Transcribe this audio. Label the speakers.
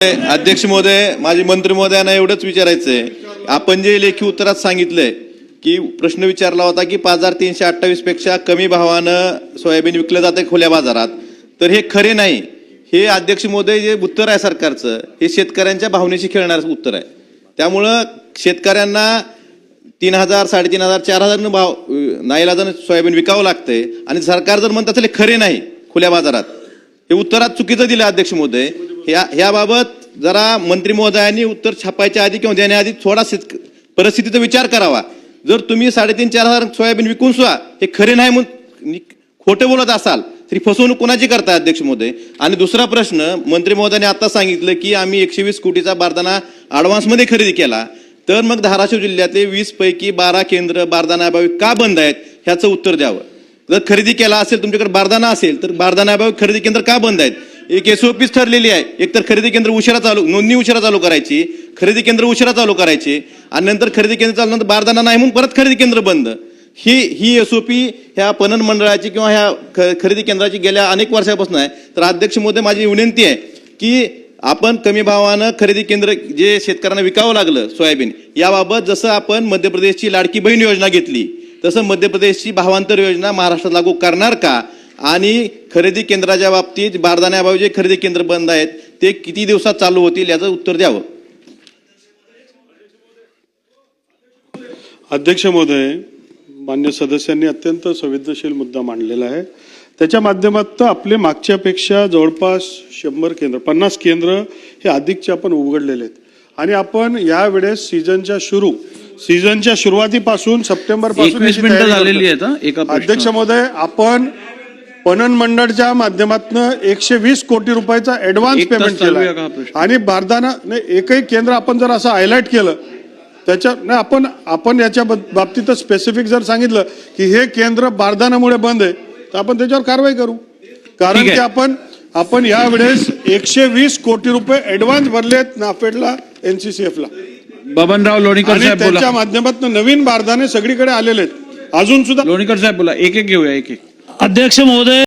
Speaker 1: अध्यक्ष महोदय माझे मंत्री महोदयांना एवढंच विचारायचंय. आपण जे लेखी उत्तरात सांगितलंय की प्रश्न विचारला होता की पाच हजार तीनशे अठ्ठावीसपेक्षा कमी भावानं सोयाबीन विकलं जाते खुल्या बाजारात. तर हे खरे नाही. हे अध्यक्ष महोदय जे उत्तर आहे सरकारचं हे शेतकऱ्यांच्या भावनेशी खेळणारं उत्तर आहे. त्यामुळं शेतकऱ्यांना तीन हजार साडेतीन हजार चार हजार भाव नाईलाजानं सोयाबीन विकावं लागतंय आणि सरकार जर म्हणत असेल खरे नाही खुल्या बाजारात हे उत्तरात चुकीचं दिलं अध्यक्ष महोदय. या ह्याबाबत जरा मंत्री महोदयांनी उत्तर छापायच्या आधी किंवा देण्याआधी थोडा शेतक- परिस्थितीचा विचार करावा. जर तुम्ही साडेतीन चार हजार सोयाबीन विकून सुद्धा हे खरे नाही म्हणून खोटे खोटं बोलत असाल तरी फसवणूक कोणाची करताय अध्यक्ष महोदय? आणि दुसरा प्रश्न मंत्री महोदयांनी आता सांगितलं की आम्ही एकशे वीस कोटीचा बारदाना ॲडव्हान्समध्ये खरेदी केला. तर मग धाराशिव जिल्ह्यातले वीस पैकी बारा केंद्र बारदानाअभावी का बंद आहेत ह्याचं उत्तर द्यावं. जर खरेदी केला असेल तुमच्याकडे बारदाना असेल तर बारदानाअभावी खरेदी केंद्र का बंद आहेत? एक एसओपीच ठरलेली आहे. एक तर खरेदी केंद्र उशिरा चालू नोंदणी उशिरा चालू करायची. खरेदी केंद्र उशिरा चालू करायची. आणि नंतर खरेदी केंद्र चालू नंतर बारदाना नाही म्हणून परत खरेदी केंद्र बंद. ही ही एसओपी ह्या पणन मंडळाची किंवा ह्या ख- खरेदी केंद्राची गेल्या अनेक वर्षापासून आहे. तर अध्यक्ष मोदी माझी विनंती आहे की आपण कमी भावानं खरेदी केंद्र जे शेतकऱ्यांना विकावं लागलं सोयाबीन याबाबत जसं आपण मध्य प्रदेशची लाडकी बहीण योजना घेतली तसं मध्य प्रदेशची भावांतर योजना महाराष्ट्रात लागू करणार का? आणि खरेदी केंद्राच्या बाबतीत बारदाण्याअभावी जे खरेदी केंद्र बंद आहेत ते किती दिवसात चालू होतील याचं उत्तर द्यावं.
Speaker 2: अध्यक्ष महोदय मान्य सदस्यांनी अत्यंत संवेदनशील मुद्दा मांडलेला आहे. त्याच्या माध्यमातून आपले मागच्यापेक्षा जवळपास शंभर केंद्र पन्नास केंद्र हे अधिकचे आपण उघडलेले आहेत. आणि आपण या वेळेस सीझनच्या सुरू सीझनच्या सुरुवातीपासून
Speaker 3: सप्टेंबरपासून हं.
Speaker 2: अध्यक्ष महोदय आपण पणन मंडळच्या माध्यमातून एकशे वीस कोटी रुपयाचा ऍडव्हान्स पेमेंट केला? आणि बारदाना एकही केंद्र आपण जर असं हायलाईट केलं त्याच्या नाही आपण आपण याच्या बाबतीत स्पेसिफिक जर सांगितलं की हे केंद्र बारदानामुळे बंद आहे तर आपण त्याच्यावर कारवाई करू. कारण. की आपण आपण या वेळेस एकशे वीस कोटी रुपये ऍडव्हान्स भरलेत नाफेडला एनसीसीएफ ला
Speaker 3: बबनराव लोणीकर
Speaker 2: त्यांच्या माध्यमातून नवीन बारदाने सगळीकडे आलेले आहेत. अजून सुद्धा
Speaker 3: लोणीकर साहेब बोला. एक एक घेऊया एक एक
Speaker 4: अध्यक्ष महोदय